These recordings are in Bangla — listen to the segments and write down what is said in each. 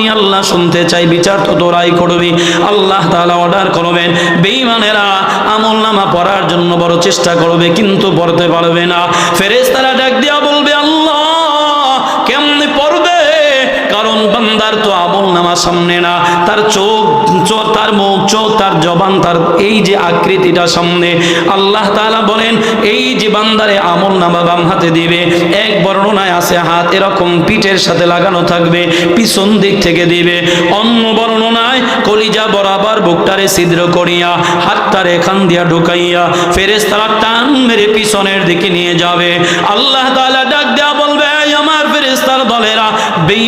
আমি আল্লাহ শুনতে চাই, বিচার তো তোরাই করবি। আল্লাহ তাআলা অর্ডার করবেন। বেঈমানেরা আমল নামা পড়ার জন্য বড় চেষ্টা করবে, কিন্তু পড়তে পারবে না। ফেরেশতারা ডাক দিয়া আমল সামনে না। তার চোখ তার মুখ, চোখ, তার জবান, তার এই যে আকৃতিটা সামনে, আল্লাহ তাআলা বলেন, এই যে বান্দারে আমল নামা বাম হাতে দিবে, এক বর্ণনায় আছে হাত, এরকম পিঠের সাথে লাগানো থাকবে, পিছন দিক থেকে দিবে। অন্য বর্ণনায়, কলিজা বরাবর বুকটারে ছিদ্র করিয়া, হাতটার এখান দিয়া ঢুকাইয়া, ফেরেশতারা টান মেরে পিছনের দিকে নিয়ে যাবে। আল্লাহ তাআলা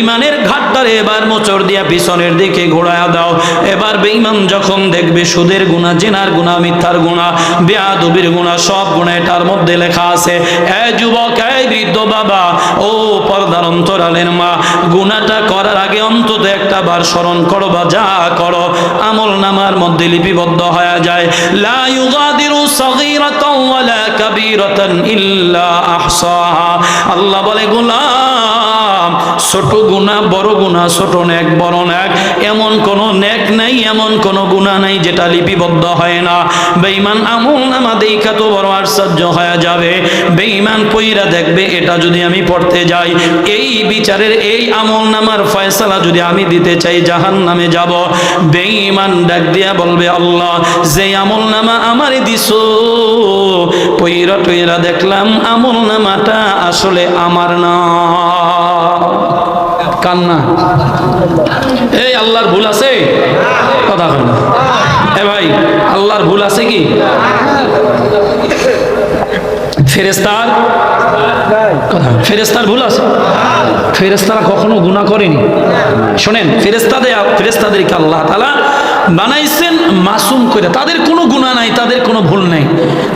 বেঈমানের ঘাটটারে এবার মোচড় দিয়া পিছনের দিকে ঘোরায়া দাও। এবার বেঈমান যখন দেখবে সুদের গুণা, জেনার গুণা, মিথ্যার গুণা, বেয়াদবির গুণা, সব গুণা এটার মধ্যে লেখা আছে, এ যুবক এই বৃদ্ধ বাবা, ও পর্দার অন্তরালের মা, গুণাটা করার আগে অন্তত একটা বার স্মরণ করো বা যা করো, আমল নামার মধ্যে লিপিবদ্ধ হয়ে যায়। লা ইউগাদিরু সাগীরাতাও ওয়ালা কাবীরাতান ইল্লা আহসাহা। আল্লাহ বলে, গোলাম ছোট গুনাহ বড় গুনাহ ছোট নেক, বড় নেক। এমন কোন নেক নাই, এমন কোন গুনাহ নাই যেটা লিপিবদ্ধ হয় না। বেঈমান আমল নামা দেখা তো বড় আশ্চর্য হয়ে যাবে। বেঈমান পইরা দেখবে, এটা যদি আমি পড়তে যাই, এই বিচারের এই আমল নামার ফয়সালা যদি আমি দিতে চাই জাহান নামে যাব। বেঈমান ডাক দিয়া বলবে, আল্লাহ যে আমল নামা আমারে দিছো, পইরা টইরা দেখলাম আমল নামাটা আসলে আমার না। কান্না। এই আল্লাহর ভুল আছে? কথা কয় না। এ ভাই, আল্লাহর ভুল আছে কি? ফেরেস্তার কথা ফেরেস্তার ভুল আছে? ফেরেস্তারা কখনো গুণা করেনি। শোনেন ফেরেস্তাদের ফেরেস্তাদেরকে আল্লাহ তাআলা বানাইছেন মাসুম করে তাদের কোনো গুণা নাই, তাদের কোনো ভুল নাই।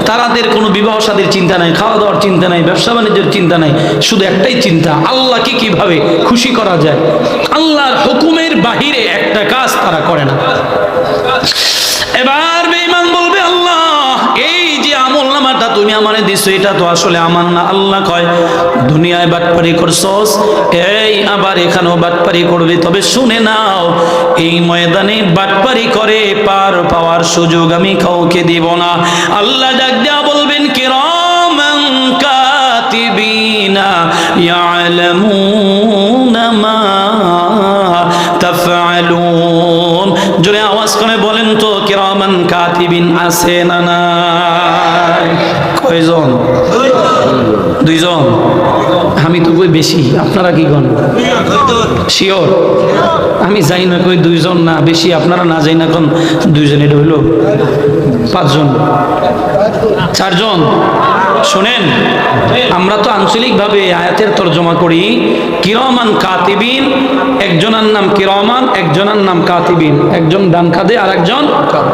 তারাদের কোনো বিবাহ সাদের চিন্তা নাই, খাওয়া দাওয়ার চিন্তা নাই, ব্যবসা বাণিজ্যের চিন্তা নাই, শুধু একটাই চিন্তা, আল্লাহকে কীভাবে খুশি করা যায়? আল্লাহর হুকুমের বাহিরে একটা কাজ তারা করে না। এবার আমারে দিছো, এটা তো আসলে আমার না, আল্লাহ কয়, দুনিয়ায় বাটপারি করছস? এই আবার এখানেও বাটপারি করবে, তবে শুনে নাও, এই ময়দানে বাটপারি করে পার পাওয়ার সুযোগ আমি কাউকে দিব না। আল্লাহ ডাক দেয়া বলবেন, কিরামান কাতিবিনা ইয়ালামুনা মা তাফআলুন। জোরে আওয়াজ করে বলেন তো, কিরামান কাতিবিন আছে না নাই? কয়জন? দুইজন? আমি তো কই বেশি, আপনারা কি গণ শিওর? আমি যাই না কই দুইজন না, বেশি আপনারা না যাই না কোন দুইজন এটা পাঁচজন। চারজন। শোনেন, আমরা তো আঞ্চলিকভাবে আয়াতের তর্জমা করি, কিরমান কাতিবিন, একজনের নাম কিরমান, একজনের নাম কাতিবিন। একজন ডান কাঁধে আর একজন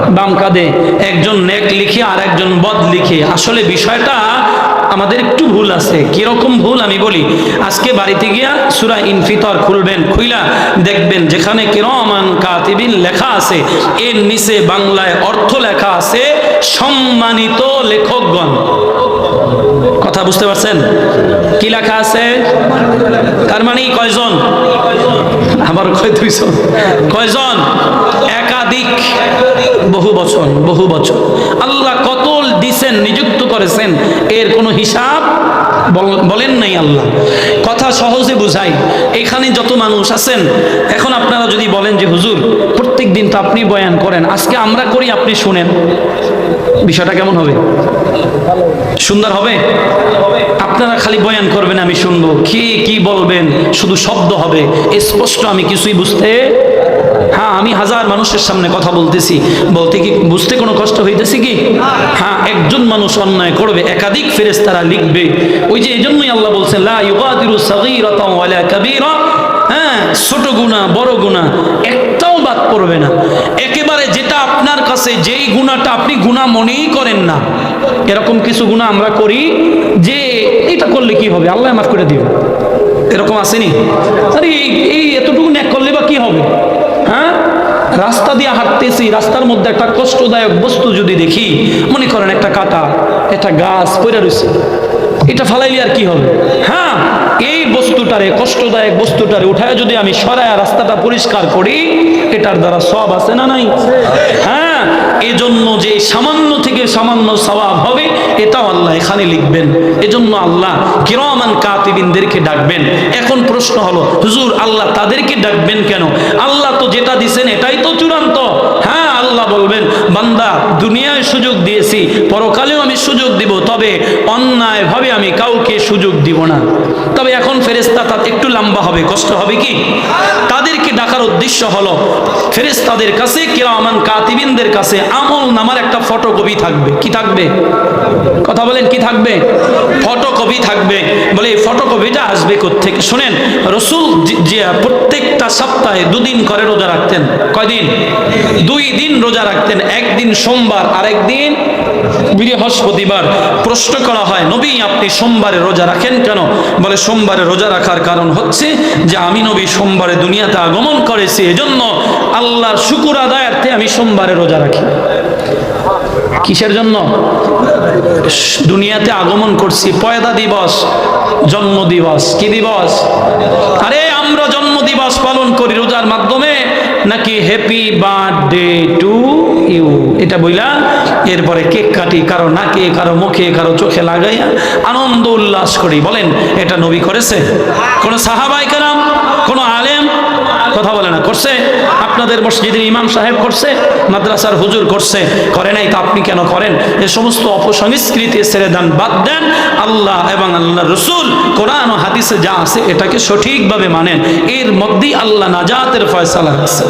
বাম কাঁধে। একজন নেক লিখে আর একজন বদ লিখে। আসলে বিষয়টা আমাদের একটু ভুল আছে। কীরকম ভুল আমি বলি? আজকে বাড়িতে গিয়া সুরা ইনফিতর খুলবেন, খুইলা দেখবেন যেখানে কিরমান কাতিবিন লেখা আছে। এর নিচে বাংলায় অর্থ লেখা আছে, সম্মানিত লেখকগণ। কথা বুঝতে পারছেন? কি লেখা আছে? তার মানে কয়জন? আবার কয় কয়জন? একাধিক। বহু বছর বহু বছর আল্লাহ কত দিছেন নিযুক্ত করেছেন, এর কোনো হিসাব বলেন নাই আল্লাহ। কথা সহজে বুঝাই, এখানে যত মানুষ আছেন, এখন আপনারা যদি বলেন যে, হুজুর প্রত্যেক দিন তো আপনি বয়ান করেন, আজকে আমরা করি, আপনি শুনেন। বিষয়টা কেমন হবে? সুন্দর হবে? আপনারা খালি বয়ান করবেন, আমি শুনব। কি কি বলবেন? শুধু শব্দ হবে। স্পষ্ট, আমি কিছুই বুঝতে হ্যাঁ আমি হাজার মানুষের সামনে কথা বলতেছি। বলতে কি, বুঝতে কোনো কষ্ট হইতেছে কি? মানুষ অন্যায় করবে, একাধিক ফেরেশতারা লিখবে। ওই যে আল্লাহ ইউগাদিরু সাগীরাতাও ওয়ালা কাবীরা। হ্যাঁ ছোট গুণা, বড় গুণা, একটাও বাদ পড়বে না। একেবারে যেটা আপনার কাছে, যেই গুণাটা আপনি গুণা মনেই করেন না। এরকম কিছু গুণা আমরা করি যে, এটা করলে কি হবে? আল্লাহ মাফ করে দিবে এরকম আসেনি? আরে এই- এই এতটুকু ন্যাক করলে বা কি হবে হ্যাঁ রাস্তা দিয়ে হাঁটতেছি, রাস্তার মধ্যে একটা কষ্টদায়ক বস্তু যদি দেখি, মনে করেন একটা কাটা, একটা গাছ পড়ে রয়েছে, এটা ফালাইলে আর কি হবে? হ্যাঁ এই বস্তুটা বস্তুটারে, কষ্টদায়ক বস্তুটারে উঠায় যদি আমি সরায় রাস্তাটা পরিষ্কার করি, এটার দ্বারা সব আছে না নাই? হ্যাঁ এজন্য যে সামান্য থেকে সামান্য সওয়াব হবে, এটাও আল্লাহ এখানে লিখবেন। এজন্য আল্লাহ কিরমান কাতিবিনদেরকে ডাকবেন। এখন প্রশ্ন হলো, হুজুর, আল্লাহ তাদেরকে ডাকবেন কেন? আল্লাহ তো যেটা দিছেন, এটাই তো চূড়ান্ত। বান্দা দুনিয়ায় সুযোগ দিয়েছি, পরকালেও আমি সুযোগ দিব, তবে অন্যায়ভাবে আমি কাউকে সুযোগ দিব না। তবে এখন ফেরেস্তা তার একটু লম্বা হবে, কষ্ট হবে কি? তাদেরকে ডাকার উদ্দেশ্য হলো ফেরেস্তাদের কাছে, কিরামান কাতিবিনদের কাছে আমল নামার একটা ফটোকপি থাকবে। কি থাকবে? কথা বলেন, কি থাকবে? ফটোকপি থাকবে। বলে এই ফটোকপিটা আসবে থেকে শোনেন, রসুল প্রত্যেকটা সপ্তাহে দুদিন করে রোজা রাখতেন। কয়দিন? দুই দিন রোজা রাখতেন। একদিন সোমবার আর একদিন বৃহস্পতিবার প্রশ্ন করা হয়, নবী, আপনি সোমবারে রোজা রাখেন কেন? বলে, সোমবারে রোজা রাখার কারণ হচ্ছে যে আমি নবী সোমবারে দুনিয়াতে আগমন করেছি, এজন্য আল্লাহর শুকুর আদায়ার্থে আমি সোমবারে রোজা রাখি। কিসের জন্য? দুনিয়াতে আগমন করছি, পয়দা দিবস, জন্ম দিবস, কি দিবস? আরে, আমরা জন্ম দিবস পালন করি রোজার মাধ্যমে। নাকি হ্যাপি বার্থডে টু ইউ এটা বইলা এরপরে কেক কাটি, কারও নাকে, কারও মুখে, কারও চোখে লাগাইয়া আনন্দ উল্লাস করি। বলেন, এটা নবী করেছে? কোন সাহাবাই কোন কথা বলে না, করছে। আপনাদের মসজিদের ইমাম সাহেব করছে, মাদ্রাসার হুজুর করছে। করে নাই তা আপনি কেন করেন? এ সমস্ত অপসংস্কৃতি ছেড়ে দেন, বাদ দেন। আল্লাহ এবং আল্লাহ রসুল কোরআন ও হাদিসে যা আছে এটাকে সঠিকভাবে মানেন। এর মধ্যেই আল্লাহ নাজাতের ফয়সালা আছে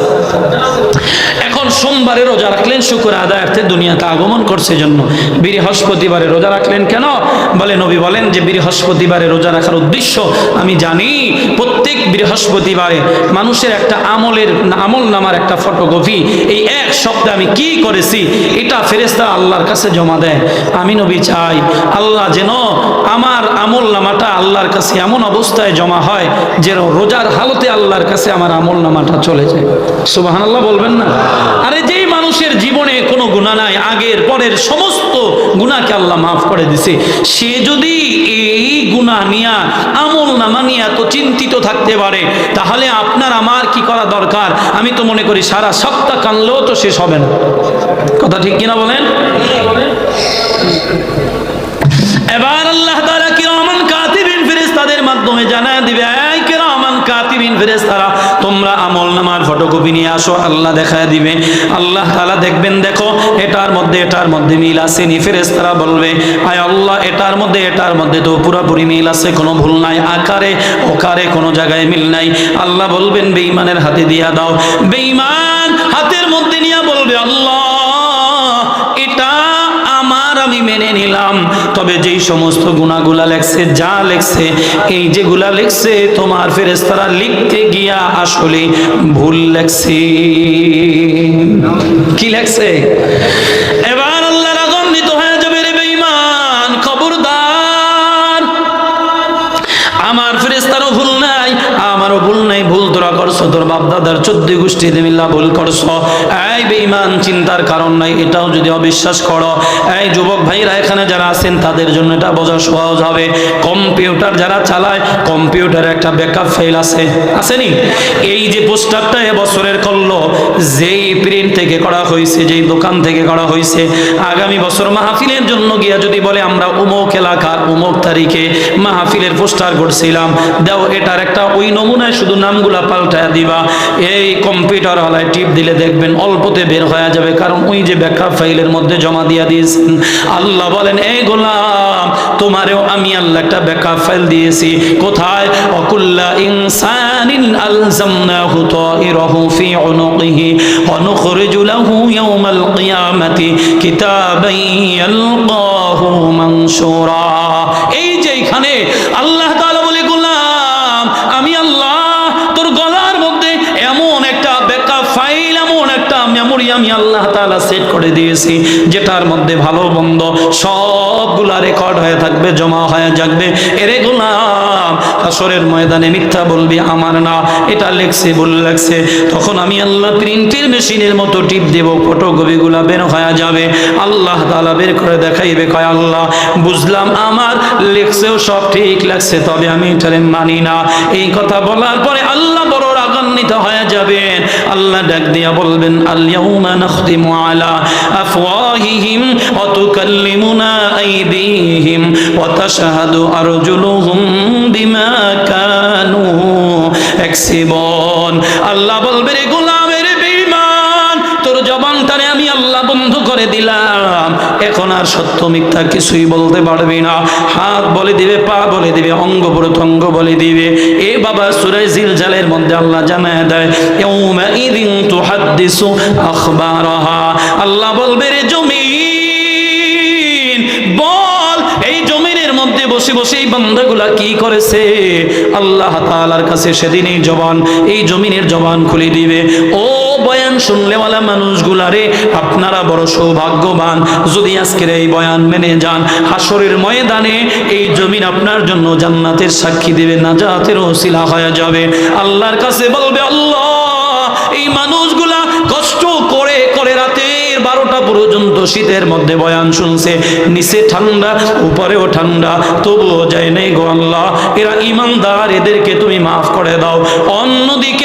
এখন সোমবারে রোজা রাখলেন, শুকুর আদায়ার্থে দুনিয়াতে আগমন করছে জন্য বৃহস্পতিবারে রোজা রাখলেন কেন? বলে নবী বলেন যে, বৃহস্পতিবারে রোজা রাখার উদ্দেশ্য আমি জানি, প্রত্যেক বৃহস্পতিবারে মানুষের একটা আমলের আমল নামার একটা ফটোকপি এই এক সপ্তাহে আমি কি করেছি, এটা ফেরেস্তা আল্লাহর কাছে জমা দেয়। আমি নবী চাই, আল্লাহ যেন আমার আমল নামাটা আল্লাহর কাছে এমন অবস্থায় জমা হয় যেন রোজার হালতে আল্লাহর কাছে আমার আমল নামাটা চলে যায়। সুবাহান আল্লাহ বলবেন না? মানুষের জীবনে কোনো গুণা নাই, আগের পরের সমস্ত গুণাকে আল্লাহ মাফ করে দিছে। সে যদি এই গুণা নিয়া আমল নামা নিয়ে এত চিন্তিত থাকতে পারে, তাহলে আপনার আমার কি করা দরকার? আমি তো মনে করি সারা সপ্তাহ কানলেও তো শেষ হবে না। কথা ঠিক কিনা বলেন? এবার আল্লাহ নামার নিয়ে আসো, আল্লাহ দেখায় দিবে। আল্লাহ তাআলা দেখবেন, দেখো, এটার মধ্যে এটার মধ্যে মিল আছে নি ফেরেস্তারা বলবে, আয় আল্লাহ, এটার মধ্যে এটার মধ্যে তো পুরোপুরি মিল আছে, কোনো ভুল নাই, আকারে ওকারে কোনো জায়গায় মিল নাই। আল্লাহ বলবেন, বেঈমানের হাতে দিয়া দাও। বেঈমান তবে যেই সমস্ত গুণাগুলা লেখছে, যা লেখছে, এই যেগুলা লেখছে, তোমার ফেরেস্তারা লিখতে গিয়া আসলে ভুল লেখছে। কি লেখছে? এবার ভুল নাই, আমারও ভুল করছ? তোর বাপ দাদার চোদ্দ গোষ্ঠী মিল্লা ভুল করছ? এই বেঈমান, চিন্তার কারণ নাই, এটাও যদি অবিশ্বাস করো। এই যুবক ভাইরা এখানে যারা আছেন, তাদের জন্য এটা বোঝা সহজ হবে। কম্পিউটার যারা চালায়, কম্পিউটারে একটা ব্যাকআপ ফাইল আছে। আসেনি? এই যে পোস্টারটা এবছরের যেই প্রিন্ট থেকে করা হয়েছে, যেই দোকান থেকে করা হয়েছে, আগামী বছর মাহফিলের জন্য গিয়া যদি বলে, আমরা উমুক এলাকার উমুক তারিখে মাহফিলের পোস্টার করছিলাম দাও এটার একটা ওই নমুনায় শুধু নামগুলা পাল্টায় দিবা। এই কম্পিউটার হলায় টিপ দিলে দেখবেন অল্পতে বের হয়ে যাবে, কারণ ওই যে ব্যাকআপ ফাইলের মধ্যে জমা দিয়া দিয়েছেন। আল্লাহ বলেন এই গোলাম তোমারেও আমি আল্লাহটা ব্যাকআপ দিয়েছি। কোথায়? অকুল্লা ইনসানিন আলজামনাহু তাইরাহু ফি উনুকিহি নুখরিজু লাহু ইয়াওমাল কিয়ামাতি কিতাবান ইয়ালকাহু এই যে এখানে আল্লাহ আমি আল্লাহ তাআলা সেট করে দিয়েছি, যেটার মধ্যে ভালো মন্দ সবগুলা রেকর্ড হয়ে থাকবে, জমা হয়ে যাবে। এরে গোলাম হাসরের ময়দানে মিথ্যা বলবি আমার না, এটা লেখছে, ভুল লাগছে তখন আমি আল্লাহ প্রিন্টের মেশিনের মতো টিপ দেব ফটোকপিগুলা বের হয়ে যাবে। আল্লাহ তাআলা বের করে দেখাইবে, কয় আল্লাহ, বুঝলাম আমার, লেখছেও সব ঠিক লাগছে তবে আমি এটারে মানি না। এই কথা বলার পরে আল্লাহ বড় রাগান্বিত হয়ে যাবেন। আল্লাহ ডাক দিয়া বলবেন আল্লাহুমা নাখতিমু আলা আফওয়াহিহিম ওয়া তুকাল্লিমুনা আইদিহিম ওয়া তাশহাদু আরজুলুহুম বিমা কানু এক্সিবন। আল্লাহ বলবে, রে গোলামের বেঈমান, তোর জবানটারে আমি আল্লাহ করে দিলাম। এখন আর সত্য মিথ্যা কিছুই বলতে পারবি না। হাত বলে দিবে, পা বলে দিবে, অঙ্গ প্রত্যঙ্গ বলে দিবে। এ বাবা সুরাই জিলজালের মধ্যে আল্লাহ জানায় দেয় আল্লাহ বলবে, রে মধ্যে বসে বসে এই বান্দাগুলা কি করেছে? আল্লাহ তালার কাছে সেদিন এই জবান, এই জমিনের জবান খুলে দিবে। ও বয়ান শুনলেওয়ালা মানুষগুলা রে আপনারা বড় সৌভাগ্যবান। যদি আজকের এই বয়ান মেনে যান হাসরের ময়দানে এই জমিন আপনার জন্য জান্নাতের সাক্ষী দিবে নাজাতের ওসিলা হয়ে যাবে। আল্লাহর কাছে বলবে, আল্লাহ, এই মানুষগুলা কষ্ট করে করে রাতের বারোটা পর্যন্ত শীতের মধ্যে বয়ান শুনছে। নিচে ঠান্ডা, উপরেও ঠান্ডা, তবুও যায় নেই গো আল্লাহ। এরা ইমানদার, এদেরকে তুমি মাফ করে দাও। অন্যদিকে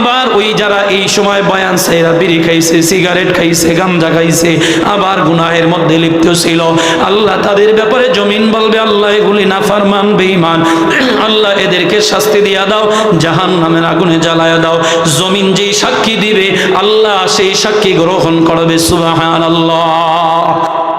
আবার ওই যারা এই সময় বয়ান সেরা বিড়ি খাইছে, সিগারেট খাইছে গাঞ্জা খাইছে, আবার গুনাহের মধ্যে লিপ্ত ছিল। আল্লাহ তাদের ব্যাপারে জমিন বলবে, আল্লাহ এগুলি না ফারমান বেঈমান। আল্লাহ এদেরকে শাস্তি দিয়া দাও জাহান নামের আগুনে জ্বালায়া দাও। জমিন যেই সাক্ষী দিবে, আল্লাহ সেই সাক্ষী গ্রহণ করবে সুবাহান আল্লাহ